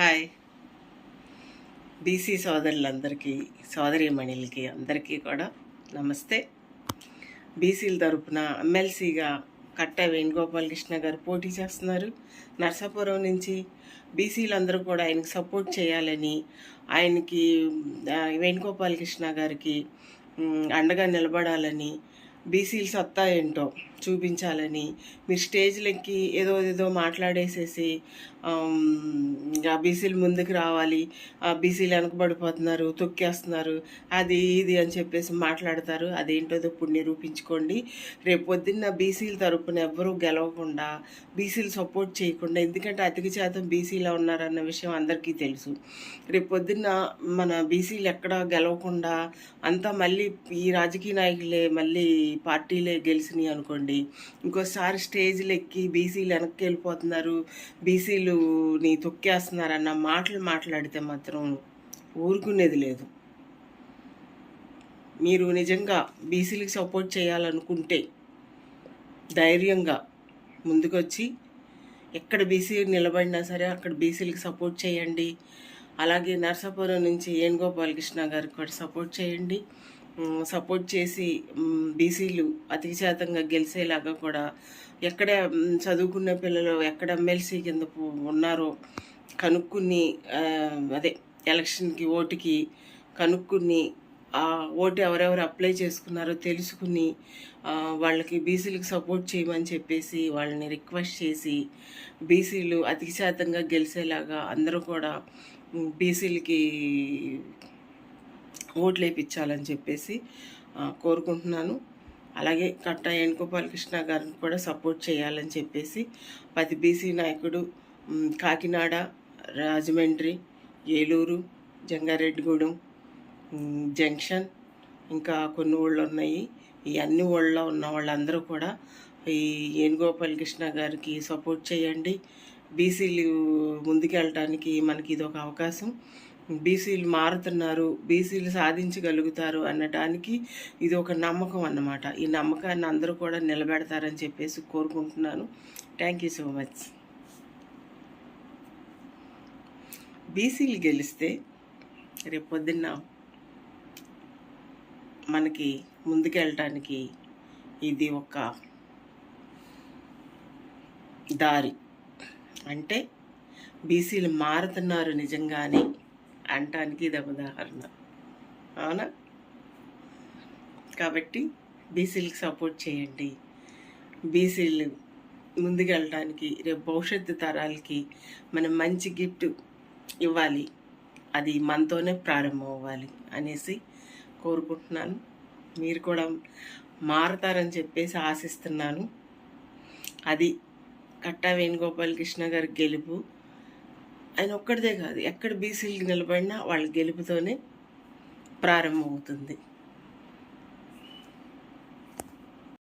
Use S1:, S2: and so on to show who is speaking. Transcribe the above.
S1: Hi. BC సోదరులందరికీ సోదరీమణులకి అందరికీ కూడా నమస్తే. బీసీల తరపున ఎమ్మెల్సీగా కట్ట వేణుగోపాలకృష్ణ గారు పోటీ చేస్తున్నారు. నర్సాపురం నుంచి బీసీలందరూ కూడా ఆయనకి సపోర్ట్ చేయాలని ఆయనకి వేణుగోపాల్ వేణుగోపాలకృష్ణ గారికి అండగా నిలబడాలని బీసీల సత్తా ఏంటో చూపించాలని మీరు స్టేజ్లకి ఏదో ఏదో మాట్లాడేసేసి ఆ బీసీలు ముందుకు రావాలి ఆ బీసీలు వెనకబడిపోతున్నారు తొక్కేస్తున్నారు అది ఇది అని చెప్పేసి మాట్లాడతారు. అదేంటో ఇప్పుడు నిరూపించుకోండి రేపు పొద్దున్న బీసీల తరపున ఎవ్వరూ గెలవకుండా బీసీలు సపోర్ట్ చేయకుండా ఎందుకంటే అధిక శాతం బీసీలో ఉన్నారన్న విషయం అందరికీ తెలుసు. రేపు పొద్దున్న మన బీసీలు ఎక్కడ గెలవకుండా అంతా మళ్ళీ ఈ రాజకీయ నాయకులే మళ్ళీ పార్టీలే గెలిచినాయి అనుకోండి ఇంకోసారి స్టేజ్లు ఎక్కి బీసీలు వెనక్కి వెళ్ళిపోతున్నారు బీసీలుని తొక్కేస్తున్నారు అన్న మాటలు మాట్లాడితే మాత్రం ఊరుకునేది లేదు. మీరు నిజంగా బీసీలకు సపోర్ట్ చేయాలనుకుంటే ధైర్యంగా ముందుకొచ్చి ఎక్కడ బీసీ నిలబడినా సరే అక్కడ బీసీలకు సపోర్ట్ చేయండి. అలాగే నర్సాపురం నుంచి ఏన్ గోపాలకృష్ణ గారికి కూడా సపోర్ట్ చేయండి. సపోర్ట్ చేసి బీసీలు అతి శాతంగా గెలిచేలాగా కూడా ఎక్కడ చదువుకున్న పిల్లలు ఎక్కడ ఎమ్మెల్సీ కింద ఉన్నారో కనుక్కుని అదే ఎలక్షన్కి ఓటుకి కనుక్కుని ఆ ఓటు ఎవరెవరు అప్లై చేసుకున్నారో తెలుసుకుని వాళ్ళకి బీసీలకు సపోర్ట్ చేయమని చెప్పేసి వాళ్ళని రిక్వెస్ట్ చేసి బీసీలు అతి శాతంగా గెలిచేలాగా అందరూ కూడా బీసీలకి ఓట్లు వేయించాలని చెప్పేసి కోరుకుంటున్నాను. అలాగే కట్ట వేణుగోపాలకృష్ణ గారిని కూడా సపోర్ట్ చేయాలని చెప్పేసి పది బీసీ నాయకుడు కాకినాడ రాజమండ్రి ఏలూరు జంగారెడ్డిగూడెం జంక్షన్ ఇంకా కొన్ని ఊళ్ళు ఉన్నాయి. ఈ అన్ని ఊళ్ళో ఉన్న వాళ్ళందరూ కూడా ఈ వేణుగోపాలకృష్ణ గారికి సపోర్ట్ చేయండి. బీసీలు ముందుకెళ్ళటానికి మనకి ఇది ఒక అవకాశం. బీసీలు మారుతున్నారు బీసీలు సాధించగలుగుతారు అనడానికి ఇది ఒక నమ్మకం అన్నమాట. ఈ నమ్మకాన్ని అందరూ కూడా నిలబెడతారని చెప్పేసి కోరుకుంటున్నాను. థ్యాంక్ యూ సో మచ్ బీసీలు గెలిస్తే రేపు మనకి ముందుకెళ్ళటానికి ఇది ఒక దారి. అంటే బీసీలు మారుతున్నారు నిజంగానే. అనటానికి ఇది ఉదాహరణ. అవునా? కాబట్టి బీసీలకు సపోర్ట్ చేయండి. బీసీలు ముందుకెళ్ళటానికి రేపు భవిష్యత్తు తరాలకి మనం మంచి గిఫ్ట్ ఇవ్వాలి. అది మనతోనే ప్రారంభం అవ్వాలి అనేసి కోరుకుంటున్నాను. మీరు కూడా మారతారని చెప్పేసి ఆశిస్తున్నాను. అది కట్టా వేణుగోపాలకృష్ణ గారి గెలుపు ఆయన ఒక్కడిదే కాదు ఎక్కడ బీసీలు నిలబడినా వాళ్ళ గెలుపుతోనే ప్రారంభమవుతుంది.